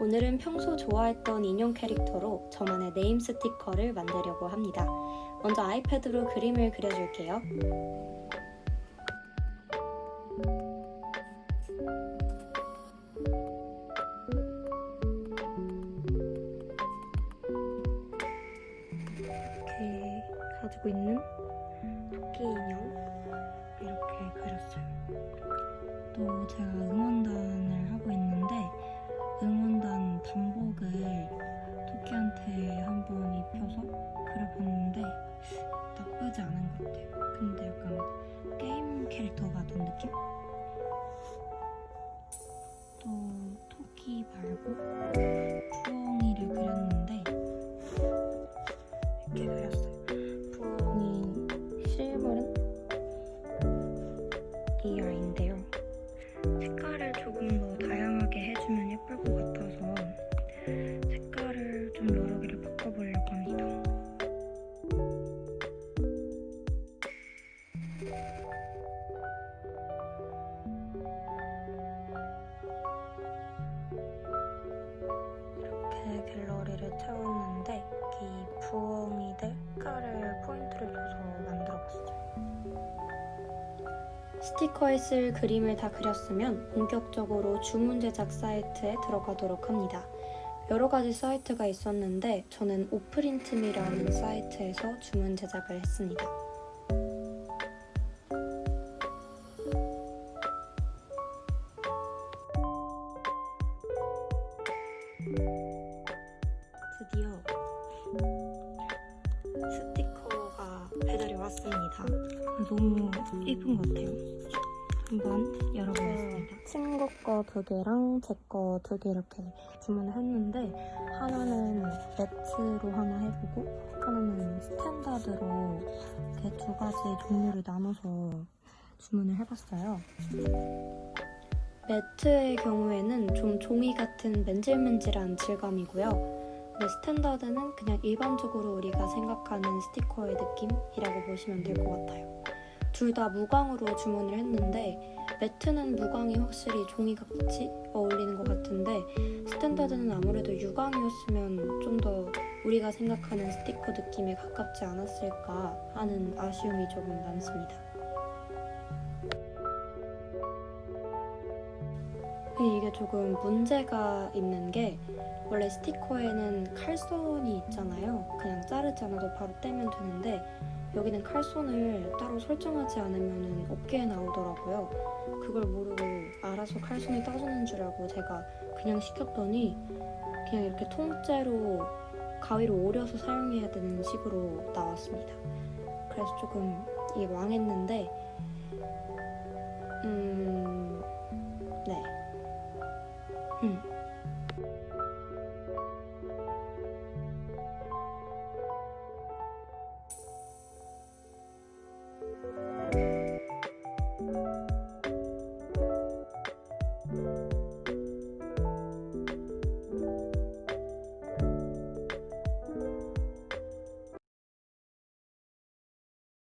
오늘은 평소 좋아했던 인형 캐릭터로 저만의 네임 스티커를 만들려고 합니다. 먼저 아이패드로 그림을 그려줄게요. 또 제가 응원단을 하고 있는데 응원단 단복을 토끼한테 한번 입혀서 그려봤는데 나쁘지 않은 것 같아요. 근데 약간 게임 캐릭터 같은 느낌? 또 토끼 말고 스티커에 쓸 그림을 다 그렸으면 본격적으로 주문 제작 사이트에 들어가도록 합니다. 여러 가지 사이트가 있었는데 저는 오프린트미라는 사이트에서 주문 제작을 했습니다. 드디어 왔습니다. 너무 예쁜 것 같아요. 한번 열어보겠습니다. 친구 거 두 개랑 제 거 두 개 이렇게 주문을 했는데 하나는 매트로 하나 해보고 하나는 스탠다드로 이렇게 두 가지 종류를 나눠서 주문을 해봤어요. 매트의 경우에는 좀 종이 같은 맨질맨질한 질감이고요. 근데 스탠다드는 그냥 일반적으로 우리가 생각하는 스티커의 느낌이라고 보시면 될 것 같아요. 둘 다 무광으로 주문을 했는데 매트는 무광이 확실히 종이가 같이 어울리는 것 같은데 스탠다드는 아무래도 유광이었으면 좀 더 우리가 생각하는 스티커 느낌에 가깝지 않았을까 하는 아쉬움이 조금 남습니다. 근데 이게 조금 문제가 있는 게 원래 스티커에는 칼손이 있잖아요. 그냥 자르지 않아도 바로 떼면 되는데 여기는 칼손을 따로 설정하지 않으면 없게 나오더라고요. 그걸 모르고 알아서 칼손이 떠주는 줄 알고 제가 그냥 시켰더니 그냥 이렇게 통째로 가위로 오려서 사용해야 되는 식으로 나왔습니다. 그래서 조금 이게 망했는데 음,